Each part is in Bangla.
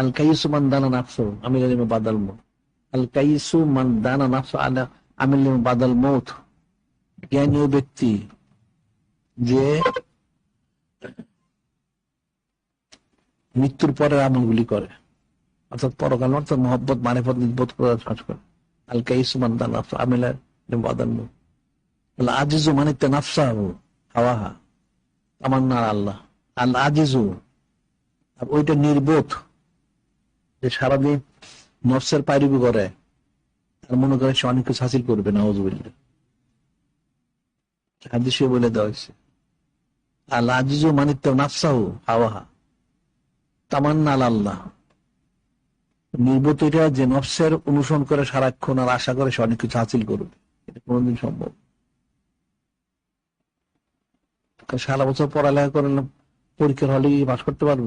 আল কাইসু মান দানা নাফসু আমিল লিমা বাদাল মৌত। আল কাইসু মান দানা নাফসু, আলা আমিল লিমা বাদাল মৌত। জ্ঞানী ব্যক্তি যে মৃত্যুর আমলগুলি করে, অর্থাৎ পরকাল, অর্থাৎ মহব্বত মারেফত নির্বোধ করার করে। আল কাইসু মান দানা নাফসু আমিল বাদাল মৌত। আজিজু মানে নাফসাহু হাওয়াহা তামান্না আল্লাহ। আল আজিজু ওইটা নির্বোধ যে সারাদিন নফসের পাইরুবি করে। আর মনে করে সে অনেক কিছু হাসিল করবে না ওজুবিল্লা হাদিসে বলে দেওয়া হয়েছে, আল মানিত্য নাফসাহু হাওয়াহা, তামান্না আল আল্লাহ। নির্বোধ এটা যে নফসের অনুসরণ করে সারাক্ষণ আর আশা করে সে অনেক কিছু হাসিল করবে। এটা কোনোদিন সম্ভব সারা বছর পড়ালেখা করলাম পরীক্ষার হলে পাশ করতে পারব?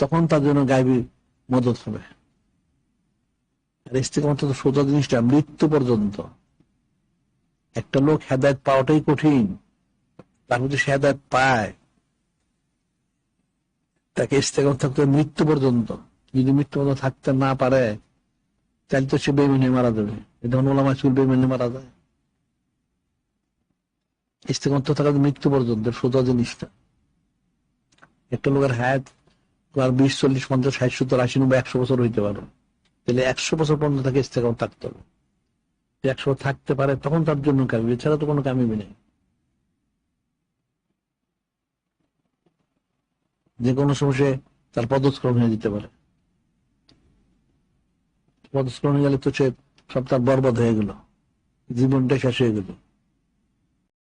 তখন তার জন্য গাইবি মদত হবে। আর ইস্তেকামত সোজা জিনিসটা, মৃত্যু পর্যন্ত। একটা লোক হেদায়ত পাওয়াটাই কঠিন। তার যদি সে হেদায়ত পায়। তাকে ইস্তেকামত থাকতে মৃত্যু পর্যন্ত। যদি মৃত্যু পর্যন্ত থাকতে না পারে, তাহলে তো সে বেমানি মারা যাবে। যখন ওলামা চুল বেমানি মারা যায়। ইস্তেকামত থাকা মৃত্যু পর্যন্ত, সোজা জিনিসটা। একটা লোকের হায়াত আর বিশ, চল্লিশ, পঞ্চাশ, ষাট, সত্তর, আশি, নব্বই, একশো বছর হইতে পারে। তাহলে একশো বছর পর্যন্ত তাকে ইস্তেকামত থাকতে হবে। একশো বছর থাকতে পারে, তখন তার জন্য কামিবি এছাড়া তো কোনো কামিবি নেই। যে কোনো সময় তার পদস্ক্রম হয়ে যেতে পারে। পদস্ক্রম হয়ে গেলে তো সে সব তার বরবাদ হয়ে গেল। জীবনটা শেষ হয়ে গেল।